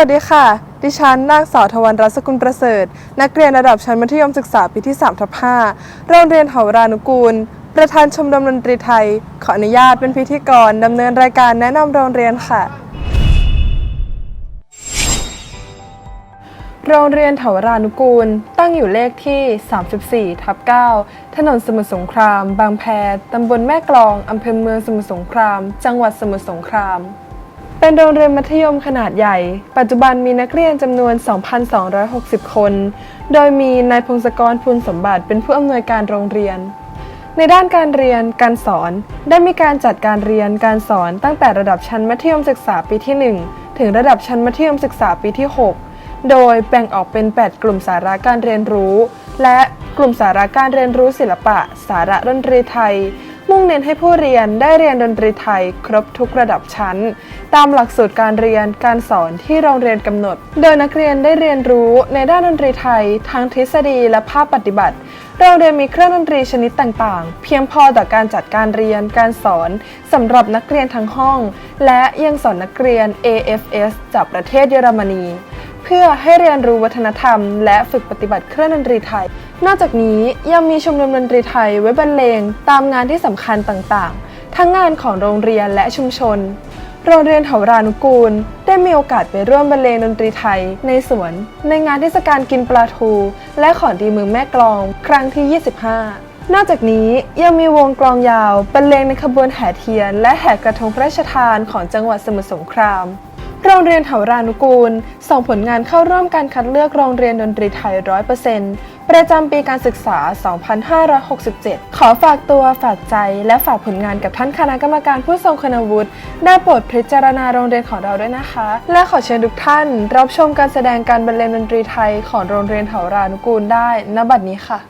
วัสดีค่ะ ดิฉันนางสาวทวันรัตน์สกุลประเสริฐ นักเรียนระดับชั้นมัธยมศึกษาปีที่3ทับ5โรงเรียนหารานุกูล ประธานชมรมดนตรีไทย ขออนุญาตเป็นพิธีกรดำเนินรายการแนะนำโรงเรียนค่ะ โรงเรียนเถาวรานุกูล ตั้งอยู่เลขที่ 34ทับ9ถนนสมุทรสงคราม บางแพตำบลแม่กลองอำเภอเมืองสมุทรสงคราม จังหวัดสมุทรสงคราม เป็นโรงเรียนมัธยมขนาดใหญ่ ปัจจุบันมีนักเรียนจำนวน 2,260 คน โดยมีนายพงศกรพูลสมบัติเป็นผู้อำนวยการโรงเรียน ในด้านการเรียนการสอน ได้มีการจัดการเรียนการสอนตั้งแต่ระดับชั้นมัธยมศึกษาปีที่ 1 ถึงระดับชั้นมัธยมศึกษาปีที่ 6 โดยแบ่งออกเป็น 8 กลุ่มสาระการเรียนรู้ และกลุ่มสาระการเรียนรู้ศิลปะ สาระดนตรีไทย มุ่งเน้นให้ผู้เรียนได้เรียนดนตรีไทยครบทุกระดับชั้น ตามหลักสูตรการเรียนการสอนที่โรงเรียนกำหนด โดยนักเรียนได้เรียนรู้ในด้านดนตรีไทยทั้งทฤษฎีและภาคปฏิบัติโรงเรียนมีเครื่องดนตรีชนิดต่างๆ เพียงพอต่อการจัดการเรียนการสอนสำหรับนักเรียนทั้งห้อง และยังสอนนักเรียน AFS จากประเทศเยอรมนี เพื่อให้เรียนรู้วัฒนธรรม และฝึกปฏิบัติเครื่องดนตรีไทย นอกจากนี้ยังมีชมรมดนตรีไทยไว้บรรเลงตามงานที่สำคัญต่างๆ ทั้งงานของโรงเรียนและชุมชน โรงเรียนเถารานุกูล ได้มีโอกาสไปร่วมบรรเลงดนตรีไทย ในสวน ในงานเทศกาลกินปลาทู และของดีมือแม่กลอง ครั้งที่ 25นอกจากนี้ยังมีวงกลองยาวบรรเลงในขบวนแห่เทียน และแห่กระทงพระราชทานของจังหวัดสมุทรสงคราม โรงเรียนเถารานุกูล ส่งผลงานเข้าร่วมการคัดเลือกโรงเรียนดนตรีไทยร้อยเปอร์เซ็นต์ประจำปีการศึกษา 2567 ขอฝากตัวฝากใจและฝากผลงานกับท่านคณะกรรมการผู้ทรงคุณวุฒิได้โปรดพิจารณาโรงเรียนของเราด้วยนะคะ และขอเชิญทุกท่าน รับชมการแสดงการบรรเลงดนตรีไทยของโรงเรียนเถารานุกูลได้ณบัดนี้ค่ะ